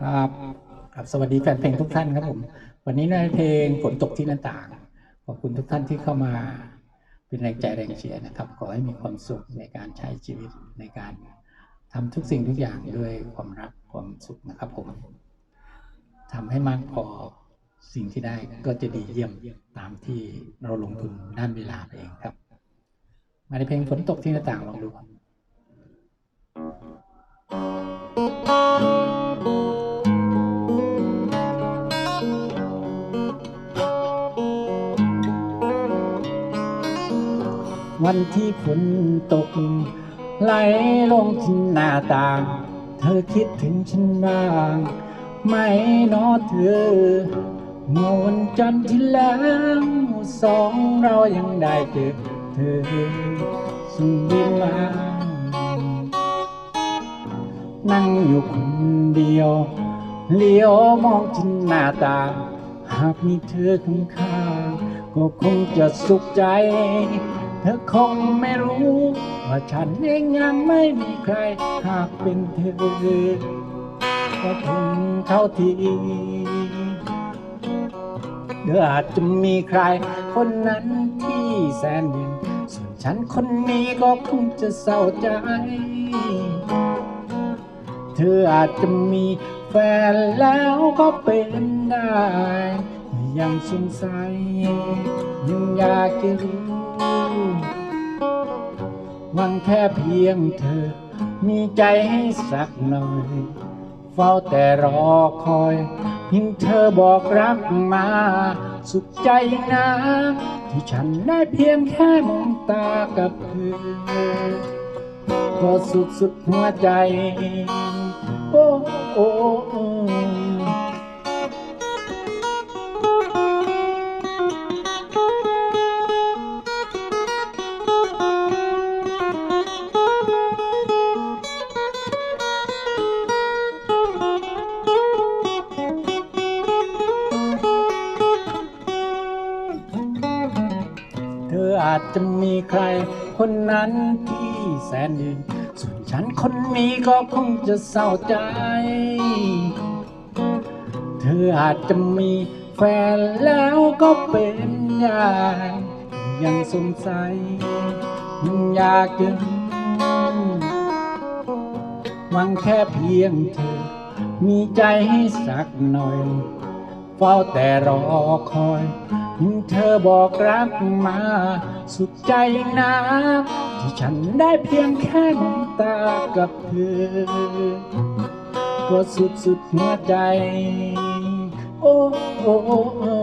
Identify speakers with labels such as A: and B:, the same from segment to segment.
A: ครับครับสวัสดีแฟนเพลงทุกท่านครับผม วันนี้ในเพลงฝนตกที่หน้าต่าง ขอบคุณทุกท่านที่เข้ามาเป็นแรงใจแรงเชียร์นะครับ ขอให้มีความสุขในการใช้ชีวิตในการทำทุกสิ่งทุกอย่างด้วยความรักความสุขนะครับผมทำให้มากพอสิ่งที่ได้ก็จะดีเยี่ยมตามที่เราลงทุนด้านเวลาไปเองครับ มาในเพลงฝนตกที่หน้าต่างลองดูครับ วันที่ฝนตก ไหลลงที่หน้าต่าง เธอคิดถึงฉันบ้างไหมนอเธอ เมื่อวันจันทร์ที่แล้วสองเรายังได้เจอเธอส่งบินมานั่งอยู่คนเดียวเลี้ยวมองที่หน้าต่างหากมีเธอข้างๆก็คงจะสุขใจ เธอคงไม่รู้ ว่าฉันเองยังไม่มีใคร หากเป็นเธอ ก็คงเข้าทีเธออาจจะมีใคร คนนั้นที่แสนดีส่วนฉันคนนี้ก็คงจะเศร้าใจ เธออาจจะมีแฟนแล้วก็เป็นได้ ยังสงสัยยังอยากจะรู้ หวังแค่เพียงเธอ มีใจให้สักหน่อย เฝ้าแต่รอคอยเพียงเธอบอกรักมา สุขใจนะที่ฉันได้เพียงแค่มองตากับเธอก็สุดสุดหัวใจ โอ้โอ้ เธออาจจะมีใคร คนนั้นที่แสนดีส่วนฉันคนนี้ก็คงจะเศร้าใจ เธออาจจะมีแฟนแล้วก็เป็นได้ยังสงสัยยังอยากจะหวังแค่เพียงเธอ มีใจให้สักหน่อย เฝ้าแต่รอคอย เธอบอกรักมา สุดใจนะที่ฉันได้เพียงแค่น้ำตากับเธอ ก็สุดสุดหัวใจ โอ้โอ้โอ้โอ้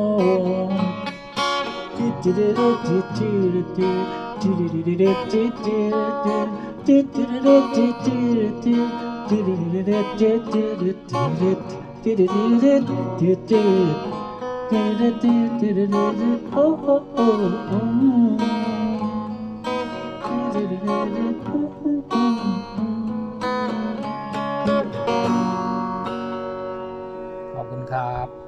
A: ขอบคุณครับ